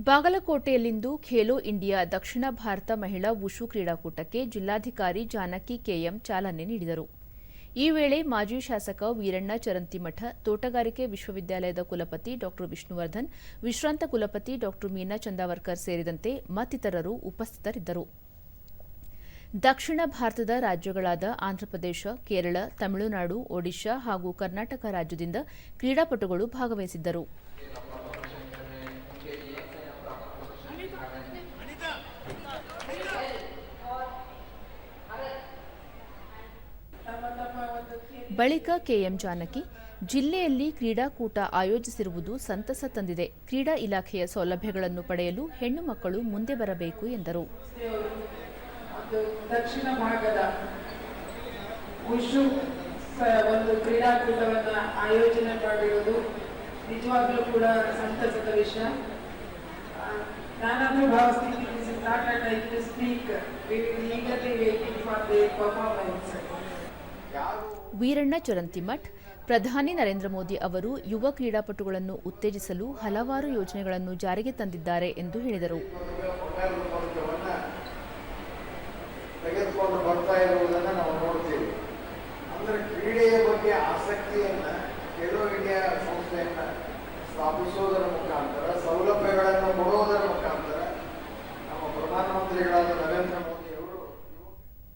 ಬಾಗಲಕೋಟೆಯಲ್ಲಿಂದು Khelo India ದಕ್ಷಿಣ ಭಾರತ ಮಹಿಳಾ ವುಷು ಕ್ರೀಡಾಕೂಟಕ್ಕೆ ಜಿಲ್ಲಾಧಿಕಾರಿ ಜಾನಕಿ ಕೆಎಂ ಚಾಲನೆ ನೀಡಿದರು. ಈ ವೇಳೆ ಮಾಜಿ ಶಾಸಕ ವೀರಣ್ಣ ಚರಂತಿಮಠ ತೋಟಗಾರಿಕೆ ವಿಶ್ವವಿದ್ಯಾಲಯದ ಕುಲಪತಿ ಡಾ. ವಿಷ್ಣುವರ್ಧನ್, ವಿಶ್ರಾಂತ ಕುಲಪತಿ ಡಾ. ಮೀನಾ ಚಂದಾವರ್ಕರ್ ಸೇರಿದಂತೆ ಮತ್ತಿತರರು ಉಪಸ್ಥಿತರಿದ್ದರು. ದಕ್ಷಿಣ ಭಾರತದ ರಾಜ್ಯಗಳಾದ ಆಂಧ್ರಪ್ರದೇಶ, ಕೇರಳ, ತಮಿಳುನಾಡು, ಒಡಿಶಾ ಹಾಗೂ ಕರ್ನಾಟಕ ರಾಜ್ಯದಿಂದ ಕ್ರೀಡಾಪಟುಗಳು ಭಾಗವಹಿಸಿದ್ದರು. ಬಳಿಕ ಕೆಎಂ ಜಾನಕಿ, ಜಿಲ್ಲೆಯಲ್ಲಿ ಕ್ರೀಡಾಕೂಟ ಆಯೋಜಿಸಿರುವುದು ಸಂತಸ ತಂದಿದೆ. ಕ್ರೀಡಾ ಇಲಾಖೆಯ ಸೌಲಭ್ಯಗಳನ್ನು ಪಡೆಯಲು ಹೆಣ್ಣು ಮಕ್ಕಳು ಮುಂದೆ ಬರಬೇಕು ಎಂದರು. ದಕ್ಷಿಣ ಭಾಗದ ಒಂದು ಕ್ರೀಡಾಕೂಟವನ್ನು ಆಯೋಜನೆ ಮಾಡಿರುವುದು ನಿಜವಾಗ್ಲೂ ಕೂಡ ಸಂತಸದ ವಿಷಯ. ನಾನಾದ್ರೂ ಭಾವಿಸ್ತೀನಿ this speak we waiting for performance Veeranna Chorantimath ಪ್ರಧಾನಿ ನರೇಂದ್ರ ಮೋದಿ ಅವರು ಯುವ ಕ್ರೀಡಾಪಟುಗಳನ್ನು ಉತ್ತೇಜಿಸಲು ಹಲವಾರು ಯೋಜನೆಗಳನ್ನು ಜಾರಿಗೆ ತಂದಿದ್ದಾರೆ ಎಂದು ಹೇಳಿದರು. ಅಂದ್ರೆ ಕ್ರೀಡೆಯ ಬಗ್ಗೆ ಆಸಕ್ತಿಯನ್ನ, ಖೇಲೋ ಇಂಡಿಯಾ ಸಂಸ್ಥೆಯನ್ನ ಸ್ಥಾಪಿಸುವುದರ ಮುಖಾಂತರ ಸೌಲಭ್ಯಗಳನ್ನು